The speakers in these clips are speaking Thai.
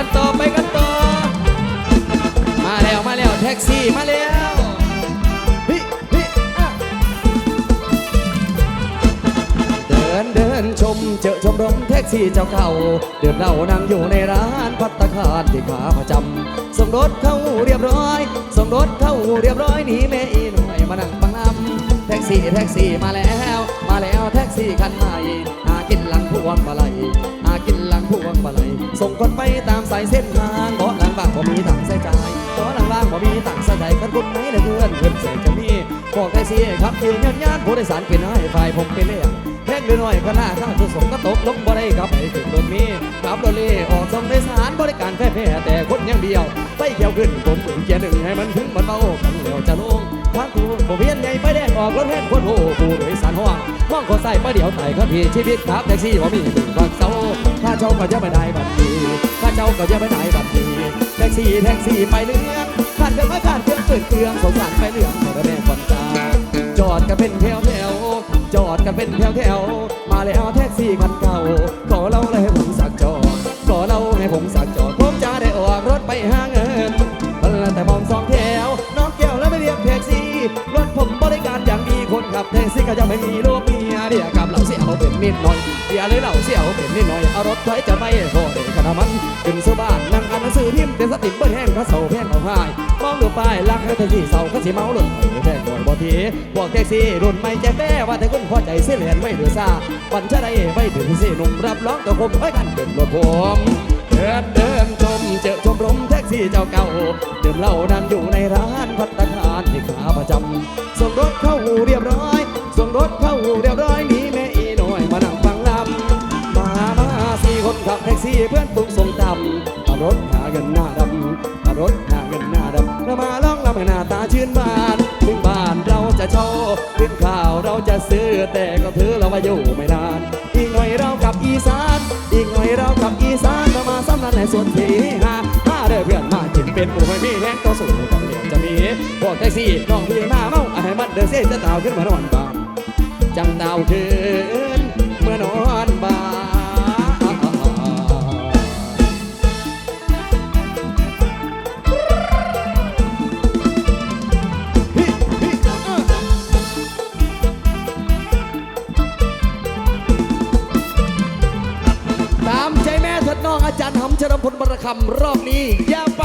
กันต่อไปกันต่อ มาแล้วมาแล้วแท็กซี่มาแล้วฮิฮิอะเดินเดินชมเจอชมรมแท็กซี่เจ้าเก่าเดือดเรานั่งอยู่ในร้านพัตตาคารที่ขาประจำส่งรถเข้าเรียบร้อยส่งรถเข้าเรียบร้อยหนีแม่อีหน่อยมานั่งบังลำแท็กซี่แท็กซี่มาแล้ว มาแล้วแท็กซี่คันใหม่หากินหลังพวงมาลัยหากินหลัง พวงมาลัยส่งคนไปตามสายเส้นทางเพราะหลังบ้านบ่มีตังค์ใส่จ่ายเพราะหลังบ้านบ่มีตังค์ใส่ใจายกันคนไหนเลยเพื่อนเพื่อนใส่จะมีบอกแท็กซี่ครับยืนยันยันผู้โดยสารเป็นให้ฝ่ายผมเป็นเลี้ยงแพงหน่อยก็น่าข้างทุกสมก็ตกลงบ่ได้ครับไอ้ถึงรถมีขับรถเล่ออกส่งโดยสารบริการแพ้แพ้แต่คนย่างเดียวไปเขียวขึ้นผมถึงเกียร์หนึ่งให้มันถึงมันเบากันเดียวจะลง ทางกูผมเวียนใหญ่ไปแดงออกรถแทนคนโหผู้โดยสารห้องห้องขอใส่ประเดี๋ยวไต่ครับพี่ชีวิตครับแท็กซี่ว่ามีถึงฟังเศร้าถ้าเจ้าก็จะไม่ได้บัตรดีถ้าเจ้าก็จะไม่ได้บัตรดีแท็กซี่แท็กซี่ไปเรื่องขาดเครื่องม่ขาดเครื่องเปิดเครื่องสงสารไปเรื่องแต่แม่คนตาจอดกันเป็นแถวแถวจอดกันเป็นแถวแถวมาแล้ว ก็จะไม่มีลูกเมียเดียกับเราเสี่ยวเป็นนิดหน่อยเดียเลยเราเสี่ยวเป็นนิดหน่อยเอารถไถจะไปโทษเด็กขนาดมันขึ้นสบ้านนั่งอ่านหนังสือพิมพ์เต็มสติเปิดแห้งเขาเสาแพงเขาหายมองดูป้ายลักให้แท็กซี่เสาเขาสิเมาหล่นแทงบ่อยบ่ทีพวกแท็กซี่รุ่นใหม่แจ๊แป้ว่าแต่คนพอใจเสียเหรียญไม่เหลือซาปันชะได้ไม่ถึงสิหนุ่มรับร้องตัวคมให้กันเป็นรถผมเดินเดินชมเจอชมรมแท็กซี่เจ้าเก่าดื่มเหล้านั่งอยู่ในร้าน รถเข้าเรียบร้อยหนีแม่อีหน่อยมานั่งฟังลำมามาสี่คนขับแท็กซี่เพื่อนตุกส่งตำขับรถหาเงินหน้าดำขับรถหาเงินหน้าดำแล้วมาล่องลำให้หน้าตาชื่นบานถึงบ้านเราจะโชว์ขึ้นข่าวเราจะซื้อแต่ก็ถือเรามาอยู่ไม่นานอีกหน่อยเรากลับอีสาน อีกหน่อยเรากลับอีสานเรามาซ้ำนั้นในส่วนที่ห้าห้าเด้อเพื่อนมากินเป็นหมูไม่มีแห้งต่อสู้กับเดียวจะมีพวกแท็กซี่น้องพี่มาเมาให้มันเดินเส้นจะตาวขึ้นมานอนบ้าน จังดาวคืนเมื่อนอนบ้าตามใจแม่เถิดน้องอาจารย์หำเฉลิมพลบรคำรอบนี้อย่าไป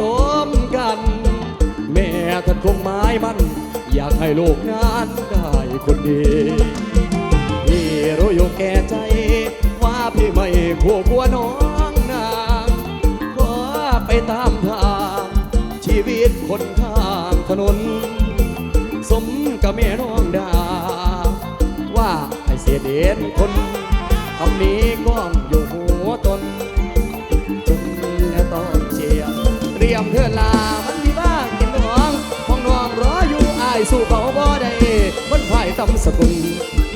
สมกัน แม่ท่านคงหมายมัน อยากให้ลูกงานได้คนดีพี่รู้อยู่แก่ใจ ว่าพี่ไม่คู่ควน้องนางขอไปตามทาง ชีวิตคนทางถนน สมกับแม่น้องดา ว่าไอเสียเด่นคนคำนี้ก้อง กุล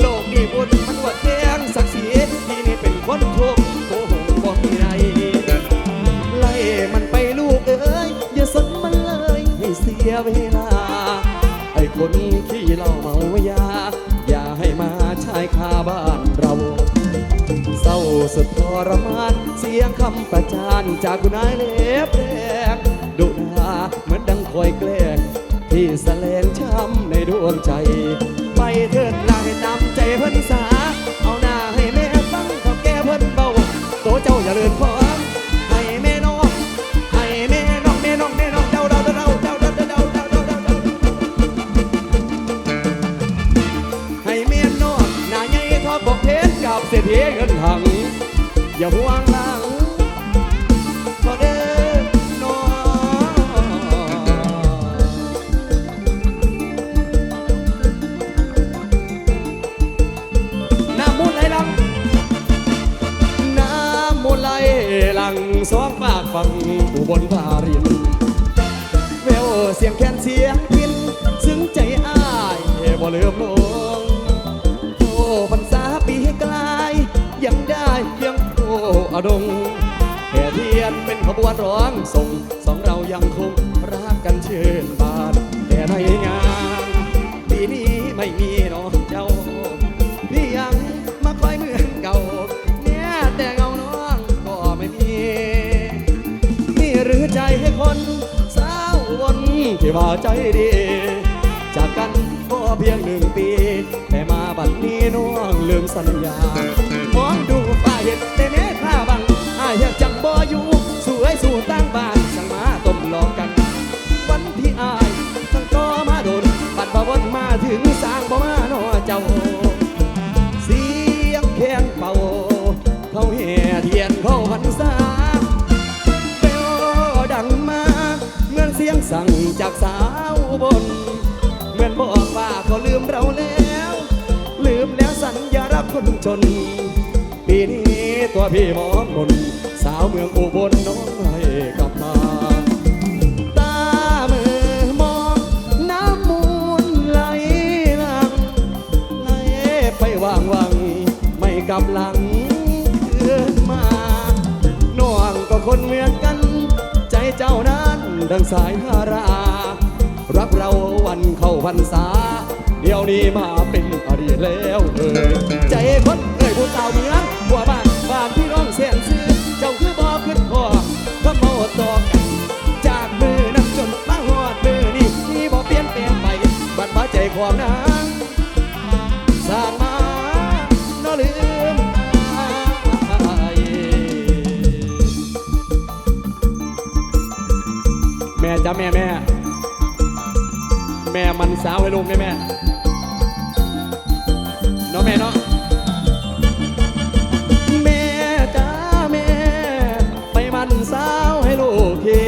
โลกนี้บุญมันวัดแดงศักดิ์ศรีที่นี่เป็นคนทุกข์โกหกบ่มีไรไล่มันไปลูกเอ้ยอย่าสนมันเลยให้เสียเวลาไอ้คนที่เหล่าเมายา อย่าให้มาชายคาบ้านเราเศร้าสุดทรมาน เสียงคำประจานจากคุณนายเล็บแดงดุดาเหมือนดังคอยแกล้งที่แสลงช้ำ ดวงใจ ไปเถิดลาให้ตามใจเพิ่นสา เอาหน้าให้แม่ฟังขอแก้เพิ่นเบาโตเจ้าอย่าเลื่อนความให้แม่น้องให้แม่น้องแม่น้องแม่น้องเดาเดาเดาเดาเดาเดาเดาเดาเดาเดาเดาให้แม่น้องหน้าใหญ่ทอดบอกเพชรกับเศรษฐีเงินหังอย่าห่วงหลัง งโอ้พรรษาปีกลาย ยังได้ยังโอ้อดงแห่เทียนเป็นขบวนร้องส่งสองเรายังคงรักกันเชื่นบานแต่ในงานปีนี้ไม่มีน้องเจ้าพี่ยังมาคอยเหมือนเก่าเนี่ยแต่เงาน้องก็ไม่มีนี่หรือใจให้คนสาววนที่ว่าใจดี จากกัน พียงหนึ่งปี แต่มาบัดนี้น้องลืมสัญญามองดูฝ่าเห็นแต่เมฆาบังอายอยากจังบ่อยู่สวยสู่ตั้งบ้านสังมาต้มหลอกกัน วันที่อายทั้งก็มาโดนบัดบ่วนมาถึงสร้างบ่มาหนอเจ้า เสียงแคนเป่า เขาแห่เทียนเข้าพรรษาเปลวดังมาเหมือนเสียงสั่งจากสา แล้ว ลืมแล้วสัญญารักคนจน ปีนี้ตัวพี่มอนมนสาวเมืองอุบลน้องให้กลับมาตามือมองน้ำมูลไหลหลังไหลไปวางวัง ไม่กลับหลังเกินมาน้องก็คนเหมือนกัน ใจเจ้านั้นดังสายฮารารักเราวันเข้าพรรษา เดี๋ยวนี้มาเป็นอดีตแล้วเอ่ยใจคนเอ่ยผู้สาวเมืองบัวบ้านบ้านพี่น้องเสียนซื้อเจ้าคือบ่ขึ้นคอก็เมาต่อกันจากมือนั้นจนมาหอดมือนี่นี่บ่เปลี่ยนแปลงไปบัดมาใจความนางสร้างมานาะลืมอแม่จ้าแม่แม่แม่มันสาวให้ลูกได้แม่ นาะแม่เนาะแม่จ้าแม่ ไปมันสาวให้ลูกที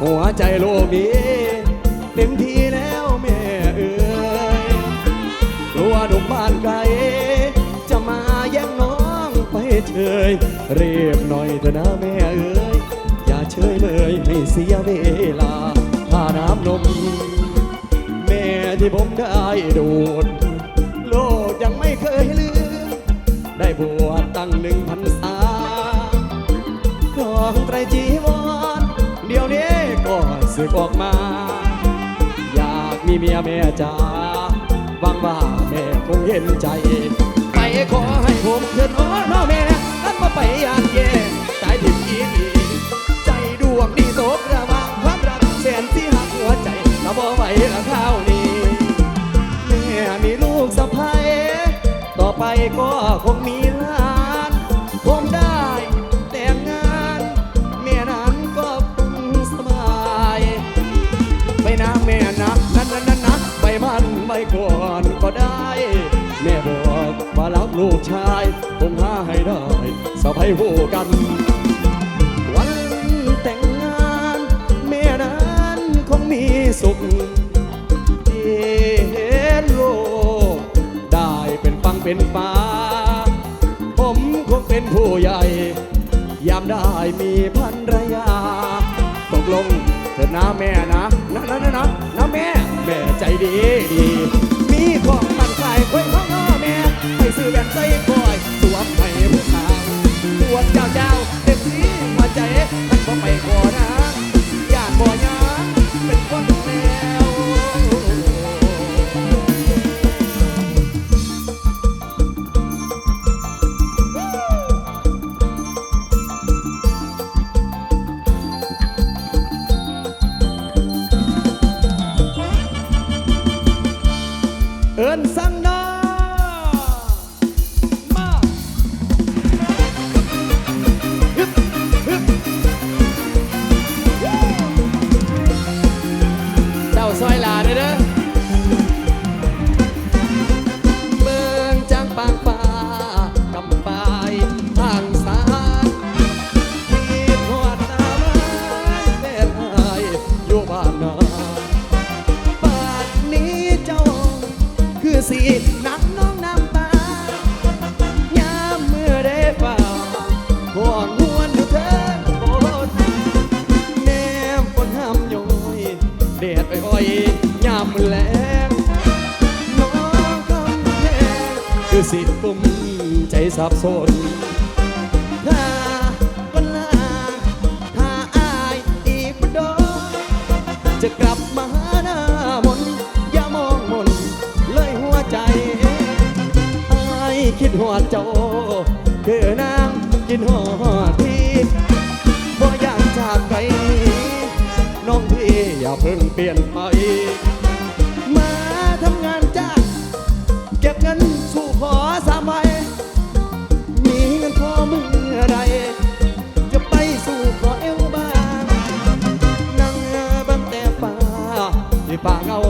หัวใจลูกนี้เต็มทีแล้วแม่เอ๋ยกลัวหนุ่มบ้านไกลจะมาแย่งน้องไปเฉยเรียบหน่อยเถอะนะแม่เอ๋ยอย่าเฉยเมยให้เสียเวลาค่าน้ำนมแม่ที่ผมได้ดูด ยังไม่เคยลืม ได้บวชตั้งหนึ่งพันษาของไตรจีวร เดี๋ยวนี้ก็สึกออกมา อยากมีเมียแม่จ๋าหวังว่าแม่คงเห็นใจ ไปขอให้ผมเถิดอ้น้อแม่นั้นมาไปอยากแย่ตายผิดอีกใจดวงนี้ตกระว่างความรักแสนที่หักหัวใจถ้าบ่ไหวละข้าวนี้แม่มีลูกสะพ้ย ไปก็คงมีหลาน คงได้แต่งงานแม่นั้นก็คงสบายไปนะแม่นะนั้นนั้นนั้นนะไปมันไปก่อนก็ได้ แม่บอกว่ารักลูกชายคงหาให้ได้สะพ้ยหูกันวันแต่งงาน แม่นั้นคงมีสุข เป็นป่า ผมคงเป็นผู้ใหญ่ ยามได้มีพันรยา ตกลงเถอะนะแม่นะนะนะนะนะนะแม่ แม่ใจดีดี มีของมันขายควยของน้อแม่ ให้ซื้อแบนใส่คอย สวมให้ผู้สาวตวเจ้าจ้า ๆยามมือแลงน้องกำแพงคือสิกุมใจสับสนถ้าเวลาถ้าอายอีจะกลับมาหาหน้ามนอย่ามองมนเลยหัวใจอายคิดหัวเจ้าคือนางกินหัวที่บ่อยากจากไปน้องพี่อย่าเพิ่งเปลี่ยนไป ไรจะไปสู่ขอเอวบ้างนั่งบังแต่ป่าที่ป่าเงา